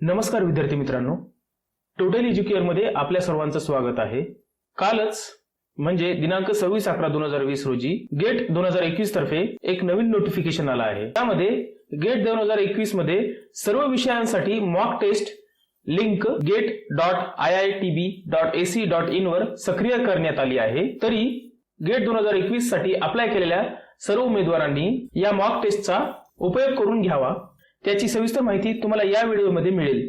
नमस्कार विद्यार्थी मित्रांनो. टोटल एज्युकेअरमध्ये आपल्या सर्वांचं स्वागत आहे. कालच म्हणजे दिनांक सव्वीस अकरा दोन हजार वीस रोजी गेट दोन हजार एकवीस तर्फे एक नवीन नोटिफिकेशन आला आहे. त्यामध्ये गेट दोन हजार एकवीसमध्ये सर्व विषयांसाठी mock test link GATE dot I I T B dot A C dot in वर सक्रिय करण्यात आली आहे. तरी गेट दोन हजार एकवीससाठी अप्लाय केलेल्या सर्व उमेदवारांनी या मॉक टेस्टचा उपयोग करून घ्यावा. त्याची सविस्तर माहिती तुम्हाला या व्हिडिओमध्ये मिळेल.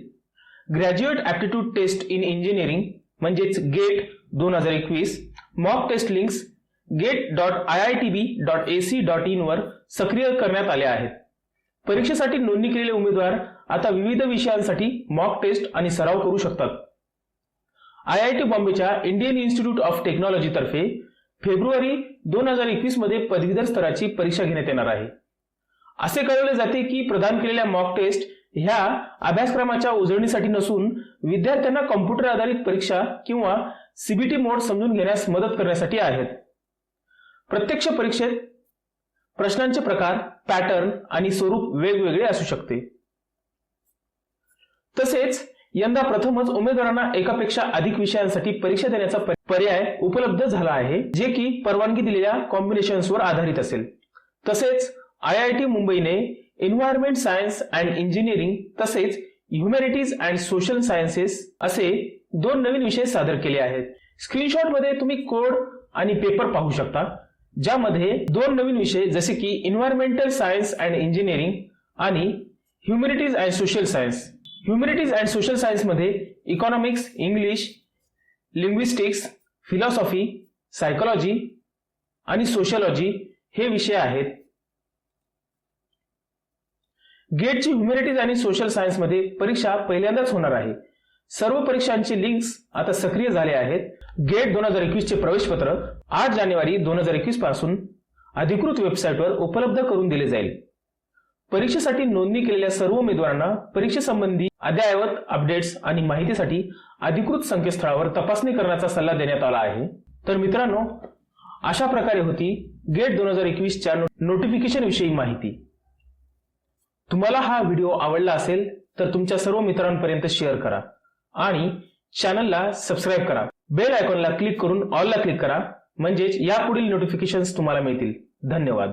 Graduate aptitude test in engineering म्हणजेच गेट दोन हजार एकवीस mock test links GATE dot I I T B dot A C dot in वर सक्रिय करण्यात आले आहेत. परीक्षेसाठी नोंदणी केलेले उमेदवार आता विविध विषयांसाठी मॉक टेस्ट आणि सराव करू शकतात. आय आय टी बॉम्बेच्या इंडियन इन्स्टिट्यूट ऑफ टेक्नॉलॉजी तर्फे फेब्रुवारी दोन हजार एकवीसमध्ये पदवीधर स्तराची परीक्षा घेण्यात येणार आहे. असे कळवले जाते की प्रदान केलेल्या मॉक टेस्ट ह्या अभ्यासक्रमाच्या उजळणीसाठी नसून विद्यार्थ्यांना कॉम्प्युटर आधारित परीक्षा किंवा सीबीटी मोड समजून घेण्यास मदत करण्यासाठी आहेत. प्रत्यक्ष परीक्षेत प्रश्नांचे प्रकार पॅटर्न आणि स्वरूप वेगवेगळे असू शकते. तसेच यंदा प्रथमच उमेदवारांना एकापेक्षा अधिक विषयांसाठी परीक्षा देण्याचा पर्याय उपलब्ध झाला आहे जे की परवानगी दिलेल्या कॉम्बिनेशन्सवर आधारित असेल. तसेच आय आय टी मुंबईने एन्व्हायरमेंट सायन्स अँड इंजिनिअरिंग तसेच ह्युमॅनिटीज अँड सोशल सायन्सेस असे दोन नवीन विषय सादर केले आहेत. स्क्रीनशॉटमध्ये तुम्ही कोड आणि पेपर पाहू शकता ज्यामध्ये दोन नवीन विषय जसे की इन्व्हायरमेंटल सायन्स अँड इंजिनिअरिंग आणि humanities and social science humanities and social सायन्समध्ये economics English linguistics philosophy psychology आणि सोशियोलॉजी हे विषय आहेत. गेटची ह्युमॅनिटीज आणि सोशल सायन्समध्ये परीक्षा पहिल्यांदाच होणार आहे. सर्व परीक्षांची लिंक्स आता सक्रिय झाले आहेत. गेट दोन हजार एकवीस चे प्रवेशपत्र आठ जानेवारी दोन हजार एकवीसपासून अधिकृत वेबसाईटवर उपलब्ध करून दिले जाईल. परीक्षेसाठी नोंदणी केलेल्या सर्व उमेदवारांना परीक्षेसंबंधी अद्ययावत अपडेट्स आणि माहितीसाठी अधिकृत संकेतस्थळावर तपासणी करण्याचा सल्ला देण्यात आला आहे. तर मित्रांनो अशा प्रकारे होती गेट दोन हजार एकवीसच्या नोटिफिकेशन विषयी माहिती. तुम्हाला हा व्हिडिओ आवडला असेल तर तुमच्या सर्व मित्रांपर्यंत शेअर करा आणि चॅनलला सबस्क्राईब करा. बेल आयकॉनला क्लिक करून ऑलला क्लिक करा म्हणजेच यापुढील नोटिफिकेशन्स तुम्हाला मिळतील. धन्यवाद.